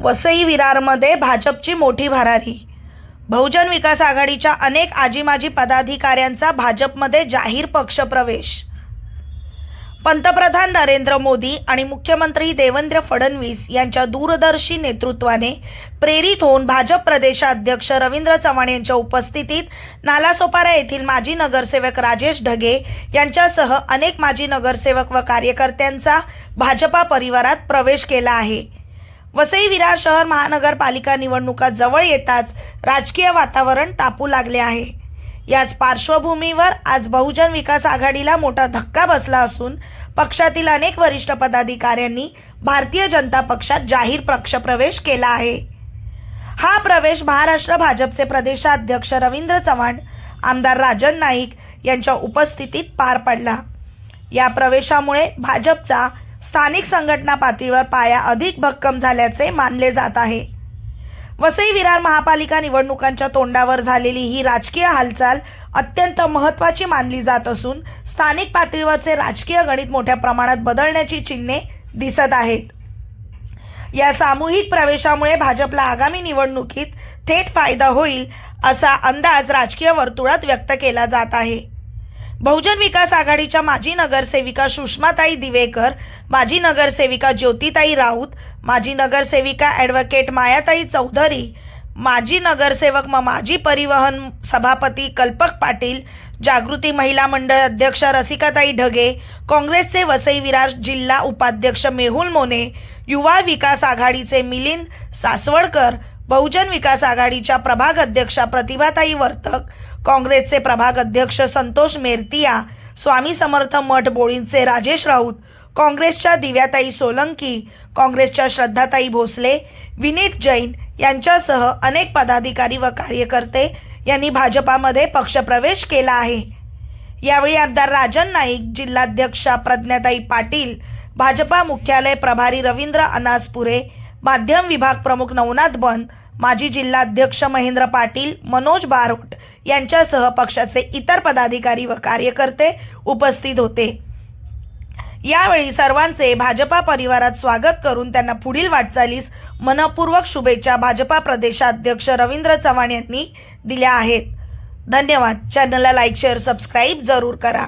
वसई विरारमध्ये भाजपची मोठी भरारी. बहुजन विकास आघाडीच्या अनेक आजीमाजी पदाधिकाऱ्यांचा भाजपमध्ये जाहीर पक्षप्रवेश. पंतप्रधान नरेंद्र मोदी आणि मुख्यमंत्री देवेंद्र फडणवीस यांच्या दूरदर्शी नेतृत्वाने प्रेरित होऊन भाजप प्रदेशाध्यक्ष रवींद्र चव्हाण यांच्या उपस्थितीत नालासोपारा येथील माजी नगरसेवक राजेश ढगे यांच्यासह अनेक माजी नगरसेवक व कार्यकर्त्यांचा भाजपा परिवारात प्रवेश केला आहे. वसई विरार शहर महानगरपालिका निवडणुका जवळ येताच राजकीय वातावरण तापू लागले आहे. याच पार्श्वभूमीवर आज बहुजन विकास आघाडीला मोठा धक्का बसला असून पक्षातील अनेक वरिष्ठ पदाधिकाऱ्यांनी भारतीय जनता पक्षात जाहीर पक्षप्रवेश केला आहे. हा प्रवेश महाराष्ट्र भाजपचे प्रदेशाध्यक्ष रवींद्र चव्हाण आमदार राजन नाईक यांच्या उपस्थितीत पार पडला. या प्रवेशामुळे भाजपचा स्थानिक संघटना पातळीवर पाया अधिक भक्कम झाल्याचे मानले जात आहे. वसई विरार महापालिका निवडणुकांच्या तोंडावर झालेली ही राजकीय हालचाल अत्यंत महत्त्वाची मानली जात असून स्थानिक पातळीवरचे राजकीय गणित मोठ्या प्रमाणात बदलण्याची चिन्हे दिसत आहेत. या सामूहिक प्रवेशामुळे भाजपला आगामी निवडणुकीत थेट फायदा होईल असा अंदाज राजकीय वर्तुळात व्यक्त केला जात आहे. बहुजन विकास आघाडीच्या माजी नगरसेविका सुषमाताई दिवेकर माजी नगरसेविका ज्योतिताई राऊत माजी नगरसेविका ॲडव्होकेट मायाताई चौधरी माजी नगरसेवक म माजी परिवहन सभापती कल्पक पाटील जागृती महिला मंडळ अध्यक्ष रसिकाताई ढगे काँग्रेसचे वसई विरार जिल्हा उपाध्यक्ष मेहुल मोने युवा विकास आघाडीचे मिलिंद सासवडकर बहुजन विकास आघाडीच्या प्रभाग अध्यक्षा प्रतिभाताई वर्तक काँग्रेसचे प्रभाग अध्यक्ष संतोष मेरतिया स्वामी समर्थ मठ बोळींचे राजेश राऊत काँग्रेसच्या दिव्याताई सोलंकी काँग्रेसच्या श्रद्धाताई भोसले विनीत जैन यांच्यासह अनेक पदाधिकारी व कार्यकर्ते यांनी भाजपामध्ये पक्षप्रवेश केला आहे. यावेळी आमदार राजन नाईक जिल्हाध्यक्षा प्रज्ञाताई पाटील भाजपा मुख्यालय प्रभारी रवींद्र अनासपुरे माध्यम विभाग प्रमुख नवनाथ बन माजी जिल्हाध्यक्ष महेंद्र पाटील मनोज बारोट यांच्यासह पक्षाचे इतर पदाधिकारी व कार्यकर्ते उपस्थित होते. यावेळी सर्वांचे भाजपा परिवारात स्वागत करून त्यांना पुढील वाटचालीस मनपूर्वक शुभेच्छा भाजपा प्रदेशाध्यक्ष रवींद्र चव्हाण यांनी दिल्या आहेत. धन्यवाद. चॅनलला लाईक शेअर सबस्क्राईब जरूर करा.